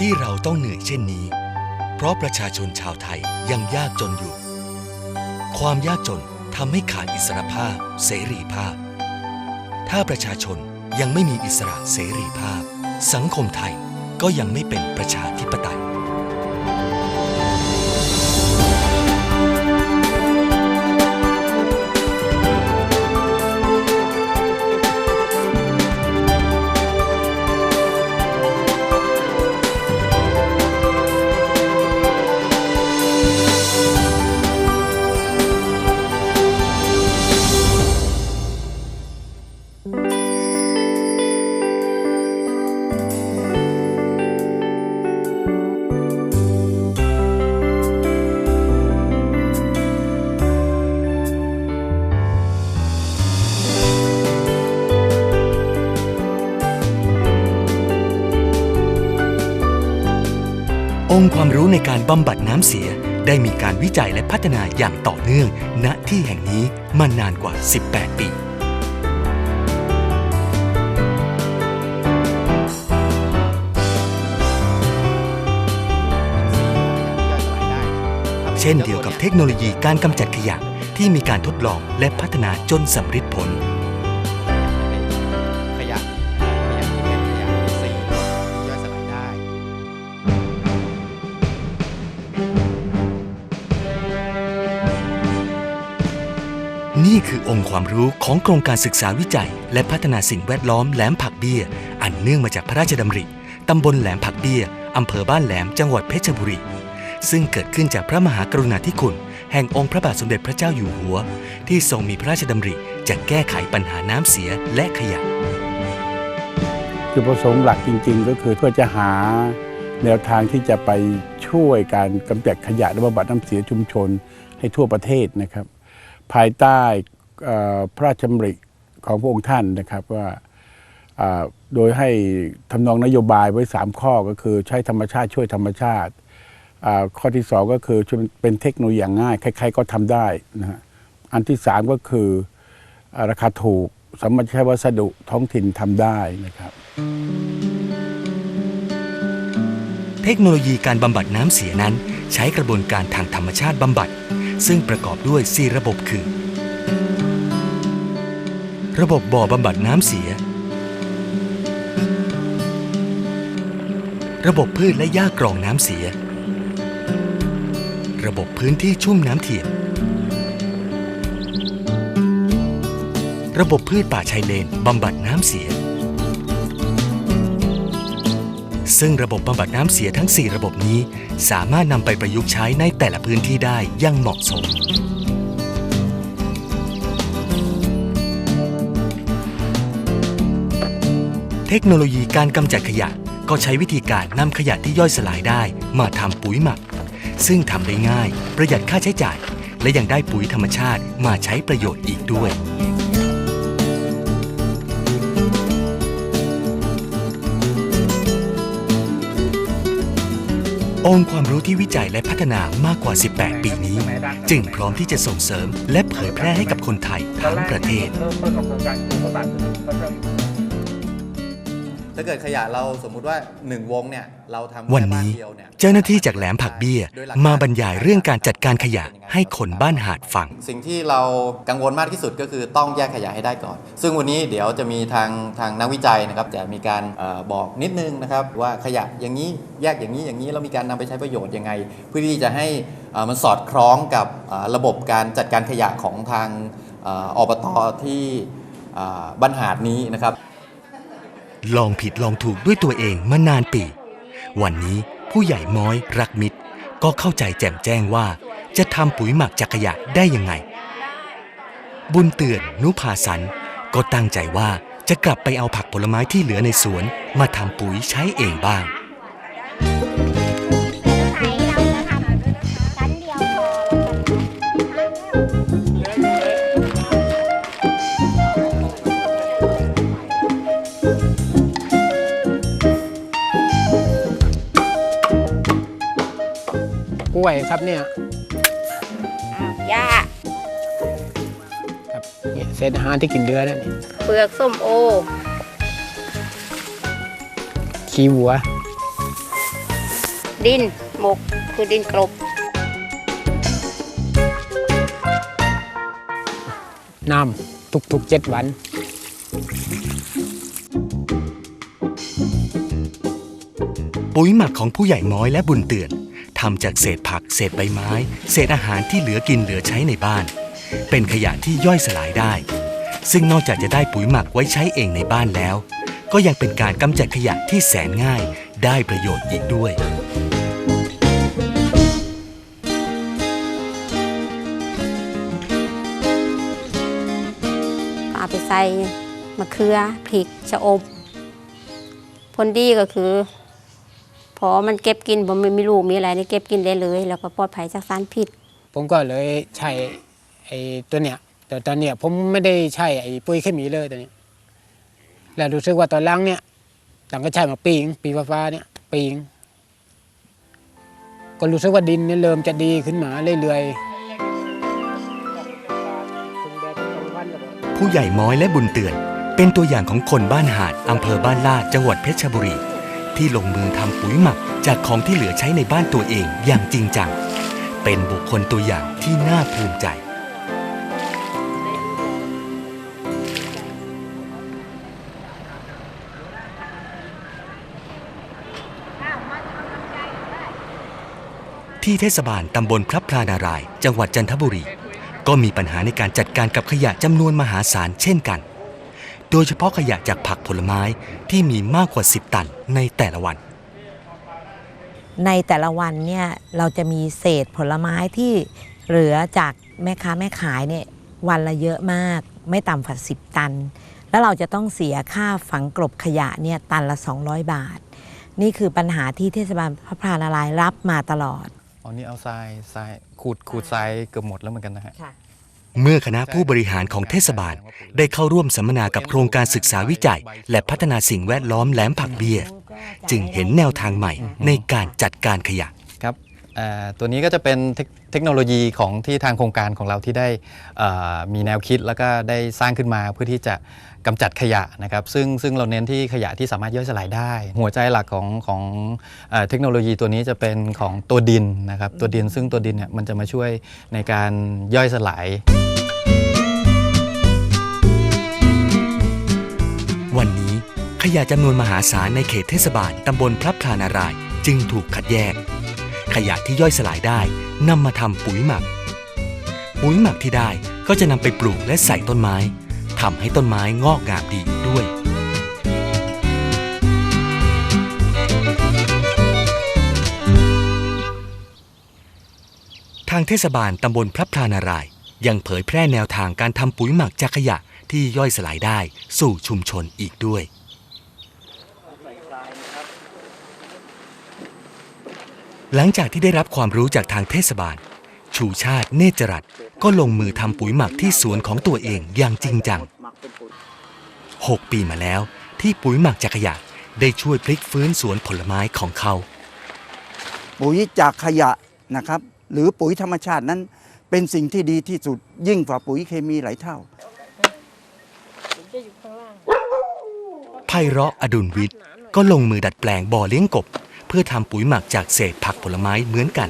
ที่เราต้องเหนื่อยเช่นนี้ เพราะประชาชนชาวไทยยังยากจนอยู่ ความยากจนทำให้ขาดอิสรภาพ เสรีภาพ ถ้าประชาชนยังไม่มีอิสระเสรีภาพ สังคมไทยก็ยังไม่เป็นประชาธิปไตย องค์ความรู้ในการบำบัดน้ำเสีย ได้มีการวิจัยและพัฒนาอย่างต่อเนื่อง ณที่แห่งนี้มานานกว่า 18 ปีเช่นเดียวกับเทคโนโลยีการกำจัดขยะที่มีการทดลองและพัฒนาจนสำฤทธิ์ผล นี่คือองค์ความรู้ของโครงการศึกษาวิจัย และพัฒนาสิ่งแวดล้อมแหลมผักเบี้ย อันเนื่องมาจากพระราชดำริ ตำบลแหลมผักเบี้ย อำเภอบ้านแหลม จังหวัดเพชรบุรี ซึ่งเกิดขึ้นจากพระมหากรุณาธิคุณ แห่งองค์พระบาทสมเด็จพระเจ้าอยู่หัว ที่ทรงมีพระราชดำริจะแก้ไขปัญหาน้ำเสียและขยะ จุดประสงค์หลักจริง ๆ ก็คือเพื่อจะหาแนวทางที่จะไปช่วยการกำจัดขยะและบำบัดน้ำเสียชุมชนให้ทั่วประเทศนะครับ ภายใต้พระราชดำริของพระองค์ท่านนะครับว่าโดยให้ทำนองนโยบายไว้ 3 ข้อก็คือใช้ธรรมชาติช่วยธรรมชาติ ข้อที่ 2 ก็คือเป็นเทคโนโลยีอย่างง่าย ใครๆก็ทำได้นะฮะอันที่ 3 ก็คือราคาถูกสามารถใช้วัสดุท้องถิ่นทำได้นะครับ เทคโนโลยีการบำบัดน้ำเสียนั้น ใช้กระบวนการทางธรรมชาติบำบัด ซึ่งประกอบด้วย 4 ระบบคือ ระบบบ่อบำบัดน้ำเสีย ระบบพืชและหญ้ากรองน้ำเสีย ระบบพื้นที่ชุ่มน้ำเทียม ระบบพืชป่าชายเลนบำบัดน้ำเสีย ซึ่งระบบบำบัดน้ำเสียทั้ง 4 ระบบนี้ สามารถนำไปประยุกต์ใช้ในแต่ละพื้นที่ได้อยังเหมาะสม เทคโนโลยีการกำจัดขยะก็ใช้วิธีการนำขยะที่ย่อยสลายได้ มาทำปุ๋ยหมัก ซึ่งทำได้ง่าย ประหยัดค่าใช้จ่าย และยังได้ปุ๋ยธรรมชาติมาใช้ประโยชน์อีกด้วย องค์ความรู้ที่วิจัยและพัฒนามากกว่า 18 ปีนี้ จึงพร้อมที่จะส่งเสริมและเผยแพร่ให้กับคนไทยทั้งประเทศ ถ้าเกิดขยะเราสมมุติว่า 1 วงเนี่ยเราทำวันแค่บ้านี้ เดียวเนี่ยเจ้าหน้าที่จากแหลมผักเบี้ยมาบรรยายเรื่องการจัดการขยะให้คนบ้านหาดฟัง สิ่งที่เรากังวลมากที่สุดก็คือต้องแยกขยะให้ได้ก่อน ซึ่งวันนี้เดี๋ยวจะมีทางทางนักวิจัยนะครับจะมีการเออบอกนิดนึงนะครับว่าขยะอย่างนี้แยกอย่างนี้อย่างนี้แล้วมีการนำไปใช้ประโยชน์ยังไง เพื่อที่จะให้เอ่อมันสอดคล้องกับเอ่อระบบการจัดการขยะของทางเอ่ออบตที่เอ่อบ้านหาดนี้นะครับ ลองผิดลองถูกด้วยตัวเองมานานปี วันนี้ผู้ใหญ่ม้อยรักมิตร ก็เข้าใจแจ่มแจ้งว่า จะทำปุ๋ยหมักจากขยะได้ยังไง บุญเตือนนุภาสันก็ตั้งใจว่าจะกลับไปเอาผักผลไม้ที่เหลือในสวนมาทำปุ๋ยใช้เองบ้าง วยครับเนี่ยอ้าวหญ้าครับเนี่ยเศษอาหารที่กินเดือนั่นนี่เปลือกส้มโอ ขี้วัว ดินหมกคือดินกลบน้ำทุกๆเจ็ดวันปุ๋ยหมักของผู้ใหญ่ม้อยและบุญเตือนทำจากเศษผัก เศษใบไม้ เศษอาหารที่เหลือกินเหลือใช้ในบ้าน เป็นขยะที่ย่อยสลายได้ ซึ่งนอกจากจะได้ปุ๋ยหมักไว้ใช้เองในบ้านแล้ว ก็ยังเป็นการกำจัดขยะที่แสนง่าย ได้ประโยชน์อีกด้วยเอาไปใส่มะเขือพริกชะอมผลดีก็คือ อมันเก็บกินผมไม่มีลูกมีอะไรนี่เก็บกินได้เลย แล้วก็ปลอดภัยจากสารพิษ ผมก็เลยใช้ไอ้ตัวเนี้ยแต่ตอนเนี้ยผมไม่ได้ใช้ไอ้ปุ๋ยเคมีเลยตัวเนี้ยแล้วรู้สึกว่าตอนหลังเนี่ยต่างก็ใช้มาปีงปีฟ้าๆเนี่ยปีงก็รู้สึกว่าดินเนี่ยเริ่มจะดีขึ้นมาเรื่อยๆผู้ใหญ่ม้อยและบุญเตือน เป็นตัวอย่างของคนบ้านหาดอำเภอบ้านลาดจังหวัดเพชรบุรี ที่ลงมือทำปุ๋ยหมักจากของที่เหลือใช้ในบ้านตัวเองอย่างจริงจัง เป็นบุคคลตัวอย่างที่น่าภูมิใจที่เทศบาลตำบลพระพลานาราย จังหวัดจันทบุรี ก็มีปัญหาในการจัดการกับขยะจำนวนมหาศาลเช่นกัน โดยเฉพาะขยะจากผักผลไม้ที่มีมากกว่า 10 ตันในแต่ละวัน ในแต่ละวันเนี่ยเราจะมีเศษผลไม้ที่เหลือจากแม่ค้าแม่ขายเนี่ยวันละเยอะมาก ไม่ต่ำกว่า10ตัน แล้วเราจะต้องเสียค่าฝังกลบขยะเนี่ยตันละ 200 บาท นี่คือปัญหาที่เทศบาลพระพรานารายณ์รับมาตลอดอ๋อนี่เอาทรายทรายขูดขูดทรายเกือบหมดแล้วเหมือนกันนะฮะ เมื่อคณะผู้บริหารของเทศบาล ได้เข้าร่วมสัมมนากับโครงการศึกษาวิจัย และพัฒนาสิ่งแวดล้อมแหลมผักเบี้ย จึงเห็นแนวทางใหม่ในการจัดการขยะ ครับอ่อตัวนี้ก็จะเป็นเทคเทคโนโลยีของที่ทางโครงการของเราที่ได้อ่อมีแนวคิดแล้วก็ได้สร้างขึ้นมาเพื่อที่จะกำจัดขยะนะครับ ซึ่งซึ่งเราเน้นที่ขยะที่สามารถย่อยสลายได้ หัวใจหลักของของเอ่อเทคโนโลยีตัวนี้จะเป็นของตัวดินนะครับตัวดินซึ่งตัวดินเนี่ยมันจะมาช่วยในการย่อยสลาย ขยะจำนวนมหาศาลในเขตเทศบาลตำบลพระพลานาราย จึงถูกคัดแยก ขยะที่ย่อยสลายได้นำมาทำปุ๋ยหมัก ปุ๋ยหมักที่ได้ก็จะนำไปปลูกและใส่ต้นไม้ทำให้ต้นไม้งอกงามดีด้วยทางเทศบาลตำบลพระพลานาราย ยังเผยแพร่แนวทางการทำปุ๋ยหมักจากขยะที่ย่อยสลายได้สู่ชุมชนอีกด้วย หลังจากที่ได้รับความรู้จากทางเทศบาล ชูชาติเนตรรัตน์ก็ลงมือทำปุ๋ยหมักที่สวนของตัวเองอย่างจริงจัง 6 ปีมาแล้ว ที่ปุ๋ยหมักจากขยะได้ช่วยพลิกฟื้นสวนผลไม้ของเขา ปุ๋ยจากขยะนะครับ หรือปุ๋ยธรรมชาตินั้นเป็นสิ่งที่ดีที่สุดยิ่งกว่าปุ๋ยเคมีหลายเท่าไพเราะอดุลวิทย์ก็ลงมือดัดแปลงบ่อเลี้ยงกบเพื่อทำปุ๋ยหมักจากเศษผักผลไม้เหมือนกัน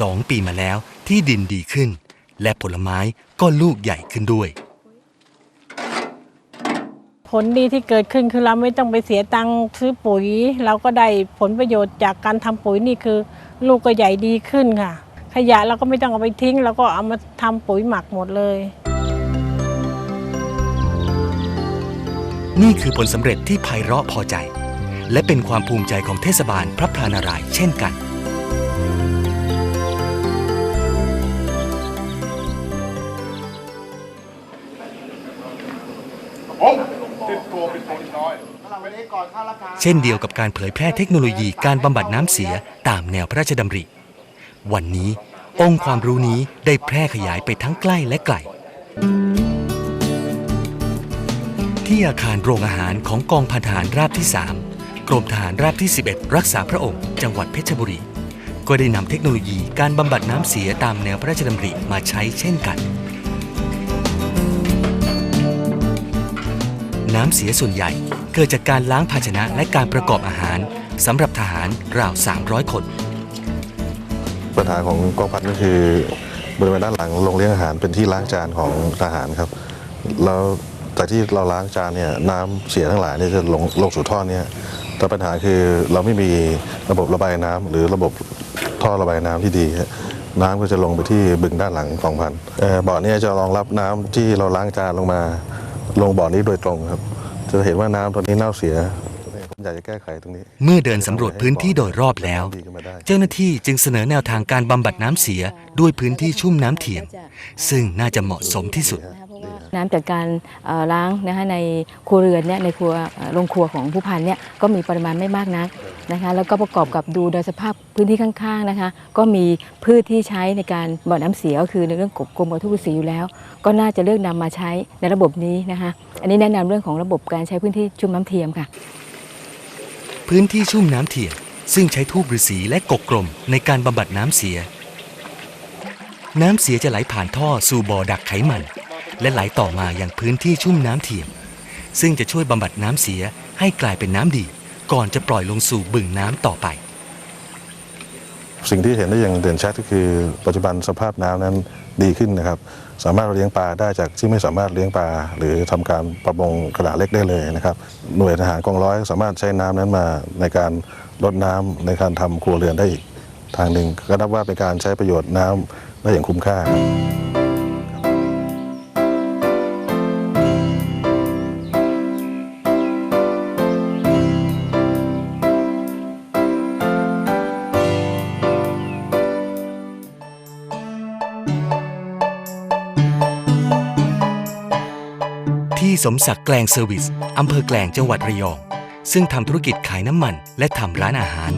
สองปีมาแล้วที่ดินดีขึ้น และผลไม้ก็ลูกใหญ่ขึ้นด้วย ผลดีที่เกิดขึ้นคือเราไม่ต้องไปเสียตังค์ซื้อปุ๋ย เราก็ได้ผลประโยชน์จากการทำปุ๋ยนี่คือ ลูกก็ใหญ่ดีขึ้นค่ะ ขยะเราก็ไม่ต้องเอาไปทิ้งเราก็เอามาทำปุ๋ยหมักหมดเลย นี่คือผลสำเร็จที่ไพเราะพอใจ และเป็นความภูมิใจของเทศบาลพระพลานารายณ์เช่นกัน เช่นเดียวกับการเผยแพร่เทคโนโลยีการบำบัดน้ำเสียตามแนวพระราชดำริ วันนี้องค์ความรู้นี้ได้แพร่ขยายไปทั้งใกล้และไกล ที่อาคารโรงอาหารของกองพันทหารราบที่ 3 กรมทหารราบที่ 11 รักษาพระองค์ จังหวัดเพชรบุรี ก็ได้นำเทคโนโลยีการบำบัดน้ำเสียตามแนวพระราชดำริมาใช้เช่นกัน น้ำเสียส่วนใหญ่เกิดจากการล้างภาชนะและการประกอบอาหารสำหรับทหารราว 300 คน ปัญหาของกองพันก็คือบริเวณด้านหลังโรงเลี้ยงอาหารเป็นที่ล้างจานของทหารครับ แล้ว แต่ที่เราล้างจานเนี่ยน้ำเสียทั้งหลายเนี่ยจะลงลงสู่ท่อเนี่ยแต่ปัญหาคือเราไม่มีระบบระบายน้ำหรือระบบท่อระบายน้ำที่ดี น้ำก็จะลงไปที่บึงด้านหลังกองพันเบ่อเนี้จะรองรับน้ำที่เราล้างจานลงมา ลงบ่อนี้โดยตรงครับ จะเห็นว่าน้ำตัวนี้เน่าเสียผมอยากจะแก้ไขตรงนี้ เมื่อเดินสำรวจพื้นที่โดยรอบแล้ว เจ้าหน้าที่จึงเสนอแนวทางการบำบัดน้ำเสียด้วยพื้นที่ชุ่มน้ำเทียม ซึ่งน่าจะเหมาะสมที่สุด น้ำจากการเอ่อล้างนะคะในครัวเรือนเนี่ยในครัวเอ่อโรงครัวของผู้พันเนี่ยก็มีปริมาณไม่มากนักนะคะแล้วก็ประกอบกับดูโดยสภาพพื้นที่ข้างๆนะคะ ก็มีพืชที่ใช้ในการบ่อน้ำเสียก็คือในเรื่องกบกรมวัตถุสีอยู่แล้ว ก็น่าจะเลือกนำมาใช้ในระบบนี้นะคะอันนี้แนะนำเรื่องของระบบการใช้พื้นที่ชุ่มน้ำเทียมค่ะ พื้นที่ชุ่มน้ำเทียม ซึ่งใช้ทูบฤาษีและกกกลมในการบำบัดน้ำเสีย น้ำเสียจะไหลผ่านท่อสู่บ่อดักไขมัน และไหลต่อมาอย่างพื้นที่ชุ่มน้ำเทียม ซึ่งจะช่วยบำบัดน้ำเสียให้กลายเป็นน้ำดี ก่อนจะปล่อยลงสู่บึงน้ำต่อไป สิ่งที่เห็นได้อย่างเด่นชัดก็คือ ปัจจุบันสภาพน้ำนั้นดีขึ้นนะครับ สามารถเลี้ยงปลาได้จากที่ไม่สามารถเลี้ยงปลาหรือทำการประมงขนาดเล็กได้เลยนะครับ หน่วยทหารกองร้อยสามารถใช้น้ำนั้นมาในการลดน้ำในการทำครัวเรือนได้อีกทางหนึ่งก็นับว่าเป็นการใช้ประโยชน์น้ำได้อย่างคุ้มค่า สมศักดิ์แกลงเซอร์วิส อำเภอแกลงจังหวัดระยอง ซึ่งทำธุรกิจขายน้ำมัน และทำร้านอาหาร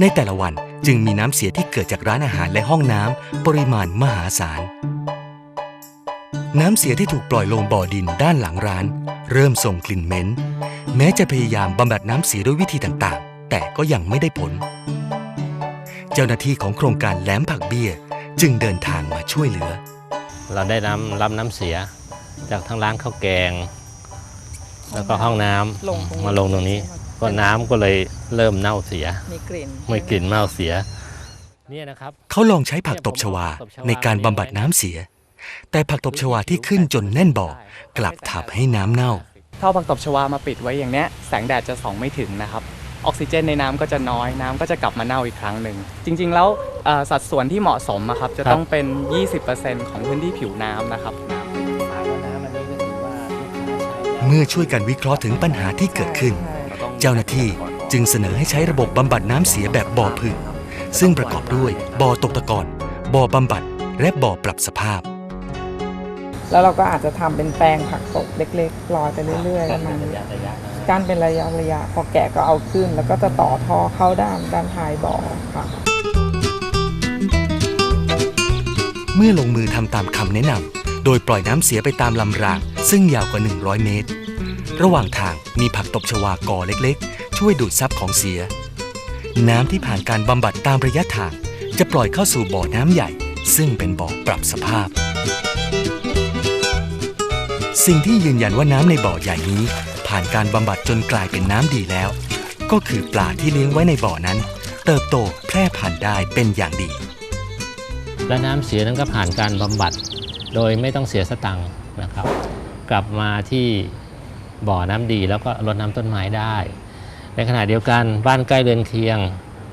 ในแต่ละวันจึงมีน้ำเสียที่เกิดจากร้านอาหารและห้องน้ำปริมาณมหาศาล น้ำเสียที่ถูกปล่อยลงบ่อดินด้านหลังร้าน เริ่มส่งกลิ่นเหม็น แม้จะพยายามบำบัดน้ำเสียด้วยวิธีต่างๆ แต่ก็ยังไม่ได้ผล เจ้าหน้าที่ของโครงการแหลมผักเบี้ย จึงเดินทางมาช่วยเหลือ เราได้น้ำรับน้ำเสีย จากทั้งร้านข้าวแกง แล้วก็ห้องน้ำลงตรงนี้ มาลงตรงนี้ ก็น้ำก็เลยเริ่มเน่าเสีย มีกลิ่นไม่กลิ่นเน่าเสียเนี่ยนะครับ เขาลองใช้ผักตบชวาในการบำบัดน้ำเสีย แต่ผักตบชวาที่ขึ้นจนแน่นบ่อกลับทำให้น้ำเน่า ถ้าเอาผักตบชวามาปิดไว้อย่างเนี้ยแสงแดดจะส่องไม่ถึงนะครับ ออกซิเจนในน้ำก็จะน้อยน้ำก็จะกลับมาเน่าอีกครั้งหนึ่ง จริง ๆ แล้วเอ่อสัดส่วนที่เหมาะสมอะครับจะต้องเป็น 20%ของพื้นที่ผิวน้ำนะครับ เมื่อช่วยกันวิเคราะห์ถึงปัญหาที่เกิดขึ้น เจ้าหน้าที่จึงเสนอให้ใช้ระบบบำบัดน้ำเสียแบบบ่อพึ่งซึ่งประกอบด้วยบ่อตกตะกอนบ่อบำบัด และบ่อปรับสภาพ แล้วเราก็อาจจะทำเป็นแปลงผักตบเล็กๆลอยไปเรื่อยๆประมาณนี้การเป็นระยะระยะพอแกะก็เอาขึ้น แล้วก็จะต่อท่อเข้าด้านด้านท้ายบ่อค่ะ เมื่อลงมือทำตามคำแนะนำ โดยปล่อยน้ำเสียไปตามลำราง ซึ่งยาวกว่า 100 เมตร ระหว่างทางมีผักตบชวากอเล็กๆ ช่วยดูดซับของเสีย น้ำที่ผ่านการบำบัดตามระยะทาง จะปล่อยเข้าสู่บ่อน้ำใหญ่ ซึ่งเป็นบ่อปรับสภาพ สิ่งที่ยืนยันว่าน้ำในบ่อใหญ่นี้ ผ่านการบำบัดจนกลายเป็นน้ำดีแล้ว ก็คือปลาที่เลี้ยงไว้ในบ่อนั้น เติบโตแพร่พันธุ์ได้เป็นอย่างดีและน้ำเสียนั้นก็ผ่านการบำบัด โดยไม่ต้องเสียสตังค์นะครับ กลับมาที่บ่อน้ำดีแล้วก็รดน้ำต้นไม้ได้ ในขณะเดียวกันบ้านใกล้เรือนเคียง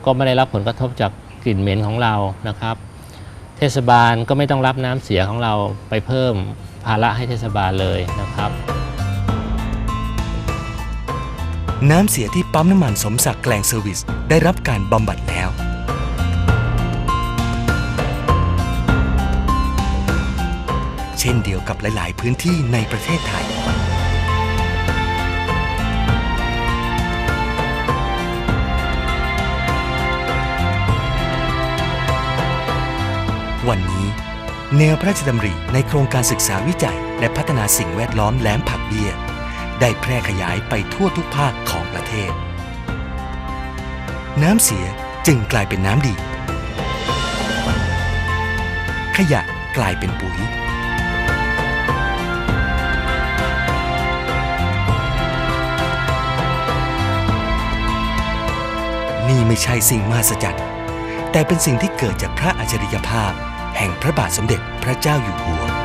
ก็ไม่ได้รับผลกระทบจากกลิ่นเหม็นของเรานะครับ เทศบาลก็ไม่ต้องรับน้ำเสียของเราไปเพิ่มภาระให้เทศบาลเลยนะครับน้ำเสียที่ปั๊มน้ำมันสมศักดิ์แกลงเซอร์วิส ได้รับการบำบัดแล้ว เช่นเดียวกับหลาย ๆ พื้นที่ในประเทศไทย วันนี้ แนวพระราชดำริในโครงการศึกษาวิจัย และพัฒนาสิ่งแวดล้อมแหลมผักเบี้ย ได้แพร่ขยายไปทั่วทุกภาคของประเทศ น้ำเสียจึงกลายเป็นน้ำดี ขยะกลายเป็นปุ๋ย นี่ไม่ใช่สิ่งมหัศจรรย์ แต่เป็นสิ่งที่เกิดจากพระอัจฉริยภาพ แห่งพระบาทสมเด็จพระเจ้าอยู่หัว